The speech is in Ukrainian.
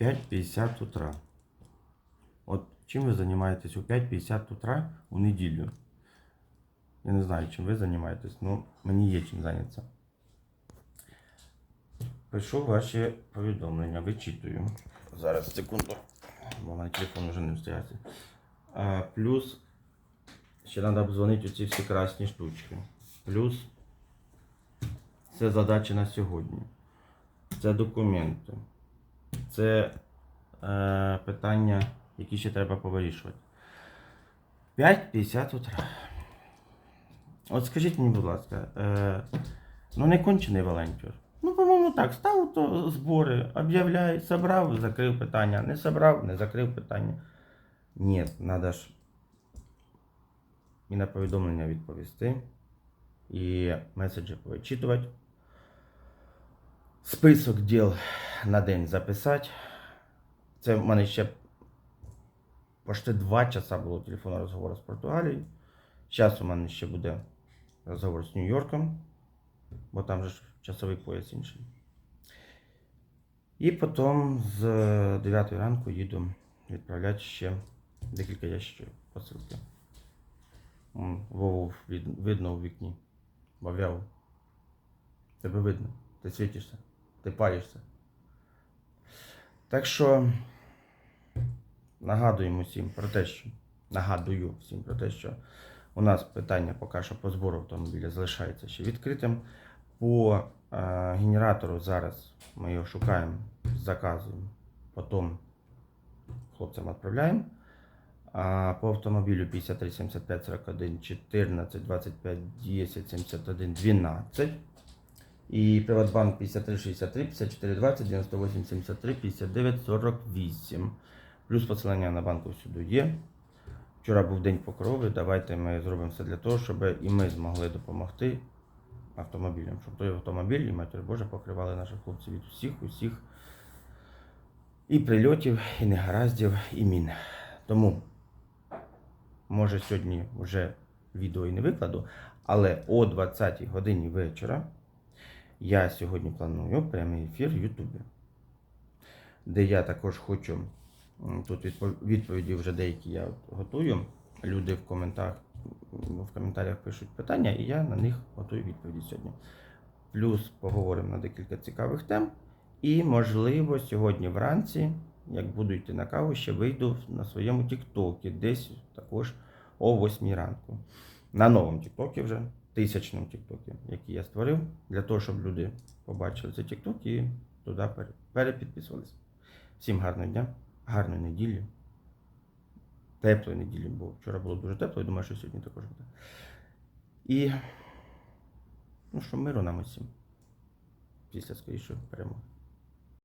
5.50 утра. От чим ви займаєтесь о 5.50 утра у неділю? Я не знаю, чим ви займаєтесь, але мені є чим зайнятися. Пишу ваші повідомлення, вичитую. Зараз, секунду. Бо в телефон вже не встається. Плюс ще треба обдзвонити ці всі красні штучки. Плюс це задачі на сьогодні. Це документи. Це е, питання, які ще треба повирішувати. 5.50 утра. От скажіть мені, будь ласка, е, ну не кончений волонтер. Ну, по-моєму, так, став то збори, об'являй, собрав, закрив питання, не собрав, не закрив питання. Ні, треба ж і на повідомлення відповісти, і меседжі повичитувати. Список діл на день записати. Це в мене ще почти 2 часа було телефонного розговору з Португалією. Зараз у мене ще буде розговор з Нью-Йорком, бо там же часовий пояс інший. І потім з 9 ранку їду відправляти ще декілька ящиків посилки. Вову видно у вікні. Бав'яв. Тебе видно. Ти світишся. Ти палишся. Так що нагадуємо всім про те, що нагадую всім про те, що у нас питання поки що по збору автомобіля залишається ще відкритим. По е, генератору зараз ми його шукаємо, заказуємо, потім хлопцям відправляємо. А по автомобілю 53 75 41 14 25 10 71 12. І Приватбанк 53 63 54 20 98 73 59 48. Плюс посилання на банку всюди є. Вчора був день покрови. Давайте ми зробимо все для того, щоб і ми змогли допомогти автомобілям, щоб той автомобіль і матір Божа покривали наших хлопців від усіх, усіх і прильотів, і негараздів, і мін. Тому, може, сьогодні вже відео і не викладу, але о 20 годині вечора я сьогодні планую прямий ефір в Ютубі, де я також хочу тут відповіді вже деякі я готую. Люди в коментарях, в коментарях пишуть питання, і я на них готую відповіді сьогодні. Плюс поговоримо на декілька цікавих тем. І, можливо, сьогодні вранці, як буду йти на каву, ще вийду на своєму Тіктокі, десь також о 8 ранку. На новому Тіктокі вже, тисячному Тіктокі, який я створив, для того, щоб люди побачили цей Тікток і туди перепідписувалися. Всім гарного дня, гарної неділі. Теплої неділі, бо вчора було дуже тепло, і думаю, що сьогодні також буде. І ну що, миру нам усім. Після скорішої перемоги.